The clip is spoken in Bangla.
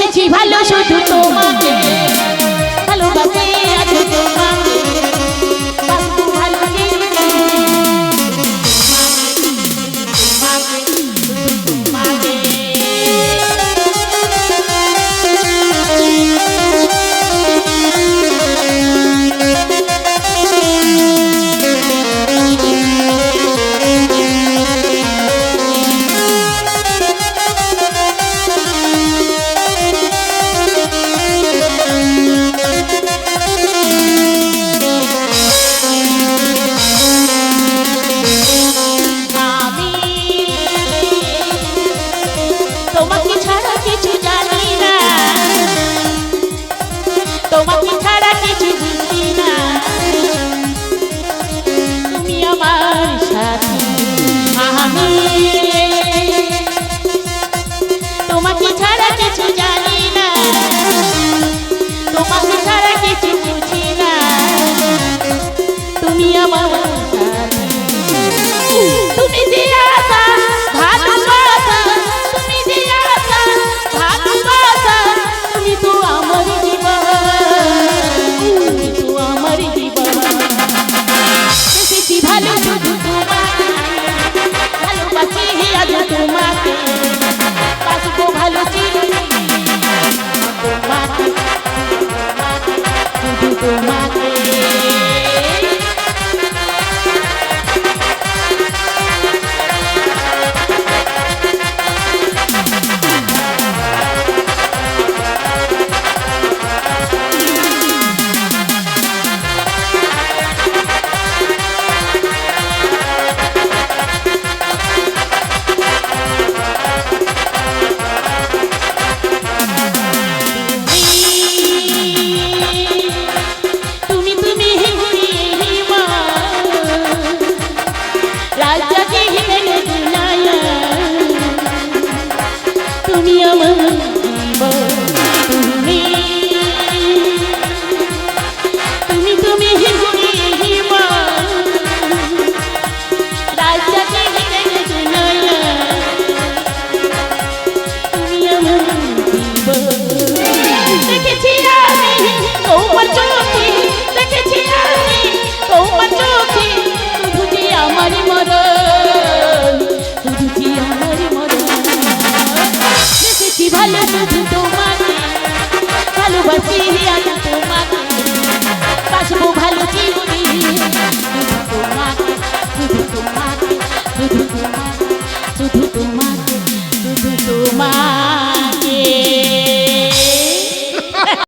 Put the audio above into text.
বেসেছি ভালো শুধু তোমাকে। আমি তোমাকে আজ তোমাকে। তোমাকে শুধু তোমার